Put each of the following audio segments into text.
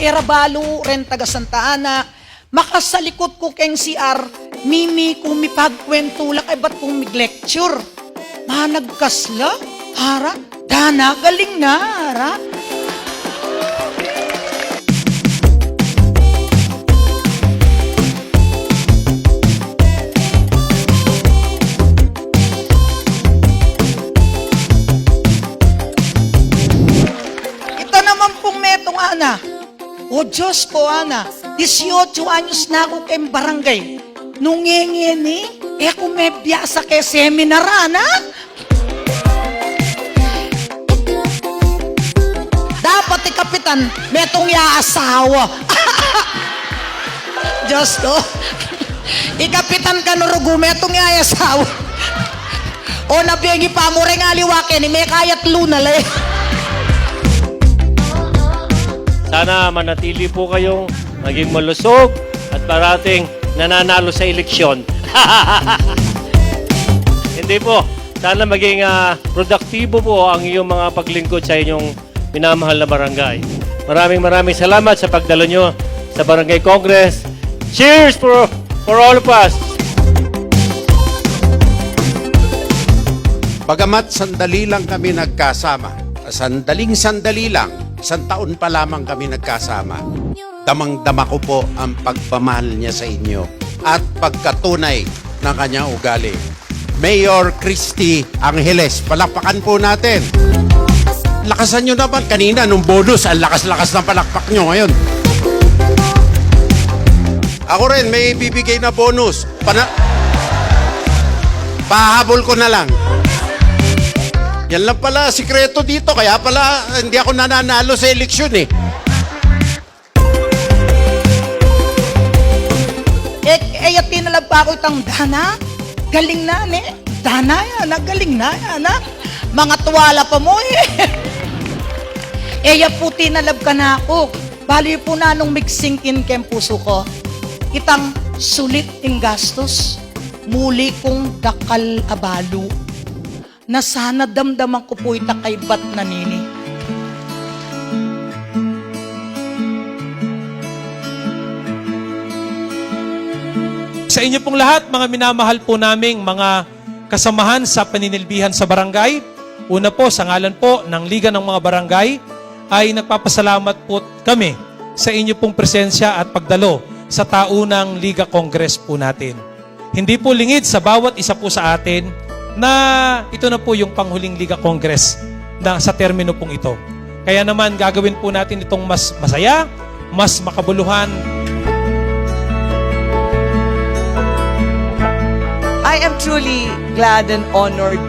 Erabalo, ren taga Santa Ana, makasalikot ko keng CR, mimi kung mipagkwento lang, ay ba't kung mig-lecture? Managkasla? Hara? Dana, galing na, hara? Diyos ko, ana. 18 anyos na ako kay barangay. Nung ngengeni, eh ako may biyasa kay seminar, ana. Dapat eh, kapitan, metong yaasawa. Diyos ko. Ikapitan ka nurugo, metong yaasawa. o nabiyagi pa mo rin aliwakin, may kayat lunalay. Sana manatili po kayong maging malusog at parating nananalo sa eleksyon. Hindi po. Sana maging ah, produktibo po ang iyong mga paglingkod sa inyong minamahal na barangay. Maraming maraming salamat sa pagdalo nyo sa Barangay Congress. Cheers for, for all of us! Bagamat sandali lang kami nagkasama, sandaling sandali lang, isang taon pa lamang kami nagkasama, damang-dama ko po ang pagpamahal niya sa inyo at pagkatunay ng kanyang ugali. Mayor Christy Angeles, palakpakan po natin. Lakasan nyo naman kanina nung bonus, ang lakas-lakas ng palakpak nyo ngayon. Ako rin, may bibigay na bonus. Pana Pahabol ko na lang. Yan lang pala, sikreto dito. Kaya pala, hindi ako nananalo sa eleksyon eh. Eh, eh, tinalab pa ako itang dana. Galing na, ne. Dana yan, galing na yan, na. Mga tuwala pa mo, eh. eh, po tinalab ka na ako. Bali po na nung mixing in kem puso ko. Itang sulit in gastos. Muli kong dakal abalo. Na sana damdaman ko po ita kay bat na nini. Sa inyo pong lahat, mga minamahal po naming mga kasamahan sa paninilbihan sa barangay. Una po, sa ngalan po ng Liga ng mga Barangay, ay nagpapasalamat po kami sa inyo pong presensya at pagdalo sa taunang Liga Congress po natin. Hindi po lingid sa bawat isa po sa atin na ito na po yung panghuling Liga Congress na sa termino pong ito. Kaya naman gagawin po natin itong mas masaya, mas makabuluhan, I am truly glad and honored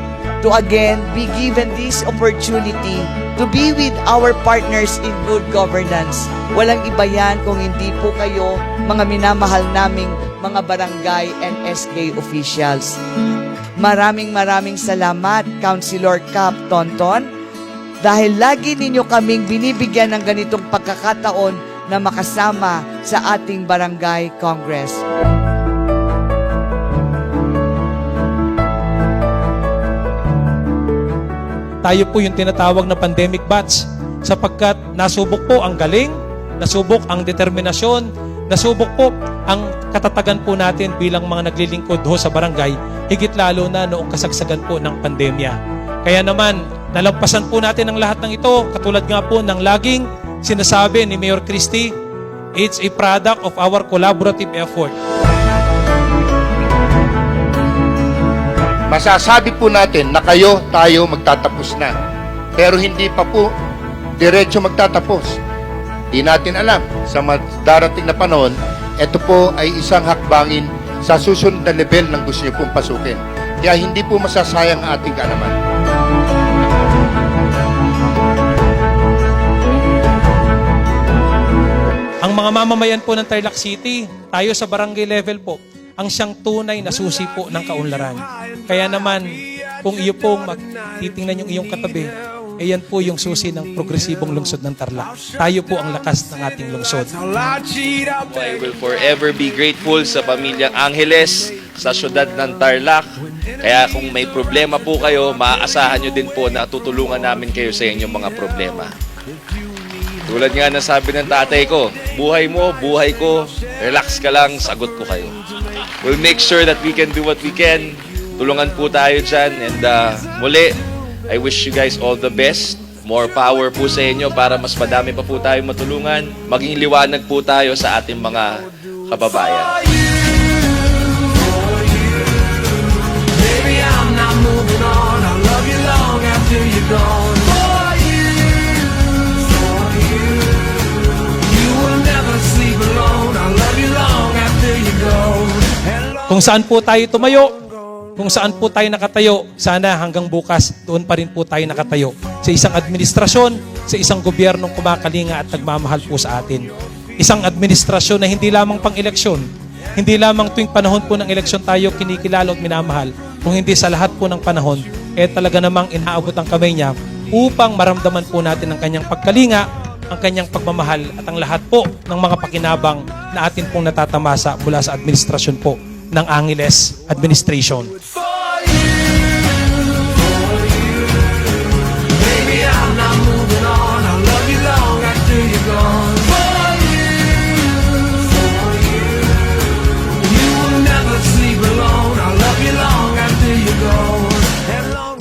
to again be given this opportunity to be with our partners in good governance. Walang iba yan kung hindi po kayo mga minamahal naming mga barangay and SK officials. Maraming maraming salamat, Councilor Cap Tonton, dahil lagi ninyo kaming binibigyan ng ganitong pagkakataon na makasama sa ating barangay congress. tayo po yung tinatawag na pandemic batch sapagkat nasubok po ang galing, nasubok ang determinasyon, nasubok po ang katatagan po natin bilang mga naglilingkod ho sa barangay, higit lalo na noong kasagsagan po ng pandemya. Kaya naman, nalampasan po natin ang lahat ng ito, katulad nga po ng laging sinasabi ni Mayor Christie, it's a product of our collaborative effort. masasabi po natin na kayo, tayo magtatapos na. Pero hindi pa po diretso magtatapos. Di natin alam. Sa darating na panahon, ito po ay isang hakbangin sa susunod na level ng gusto niyo pong pasukin. Kaya hindi po masasayang ang ating kaalaman. Ang mga mamamayan po ng Tarlac City, tayo sa barangay level po, ang siyang tunay na susi po ng kaunlaran. Kaya naman, kung iyo pong magtitingnan yung iyong katabi, eh yan po yung susi ng progresibong lungsod ng Tarlac. Tayo po ang lakas ng ating lungsod. I will forever be grateful sa pamilyang Angeles, sa syudad ng Tarlac. Kaya kung may problema po kayo, maaasahan nyo din po na tutulungan namin kayo sa inyong mga problema. Tulad nga na sabi ng tatay ko, buhay mo, buhay ko, relax ka lang, sagot ko kayo. We'll make sure that we can do what we can. Tulungan po tayo dyan. And uh, muli, I wish you guys all the best. More power po sa inyo para mas madami pa po tayo matulungan. Maging liwanag po tayo sa ating mga kababayan. Baby, I'm not moving on. I love you long after you're gone. For you, for you, you will never sleep alone. I love you long after you go. Hello. Kung saan po tayo tumayo, kung saan po tayo nakatayo, sana hanggang bukas doon pa rin po tayo nakatayo. Sa isang administrasyon, sa isang gobyernong kumakalinga at nagmamahal po sa atin. Isang administrasyon na hindi lamang pang eleksyon, hindi lamang tuwing panahon po ng eleksyon tayo kinikilala at minamahal, kung hindi sa lahat po ng panahon, eh talaga namang inaabot ang kamay niya upang maramdaman po natin ang kanyang pagkalinga, ang kanyang pagmamahal at ang lahat po ng mga pakinabang na atin pong natatamasa mula sa administrasyon po ng Angeles Administration.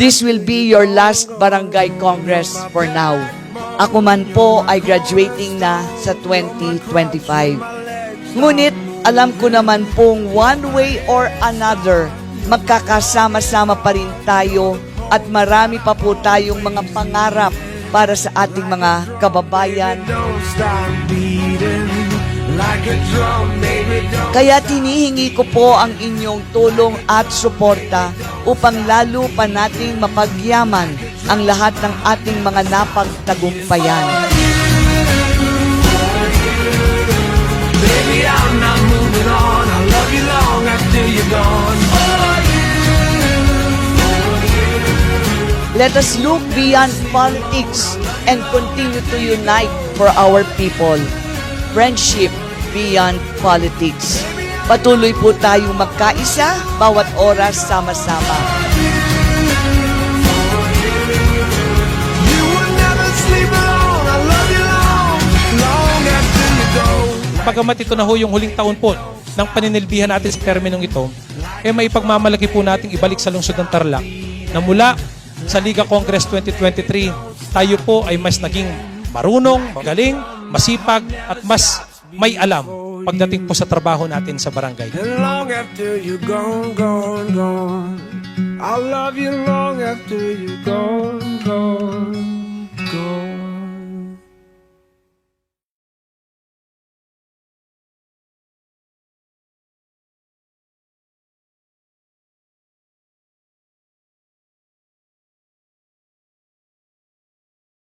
This will be your last Barangay Congress for now. Ako man po ay graduating na sa 2025. Ngunit alam ko naman pong one way or another, magkakasama-sama pa rin tayo at marami pa po tayong mga pangarap para sa ating mga kababayan. Kaya tinihingi ko po ang inyong tulong at suporta upang lalo pa nating mapagyaman ang lahat ng ating mga napagtagumpayan. Let us look beyond politics and continue to unite for our people. Friendship beyond politics. Patuloy po tayong magkaisa bawat oras sama-sama. you will never sleep alone. I love you long, long after you go. Pagamat ito na ho yung huling taon po ng paninilbihan natin sa terminong ito, eh may pagmamalaki po nating ibalik sa lungsod ng Tarlac na mula sa Liga Congress 2023, tayo po ay mas naging marunong, magaling, masipag at mas may alam pagdating po sa trabaho natin sa barangay. Long love you long after you're gone, gone.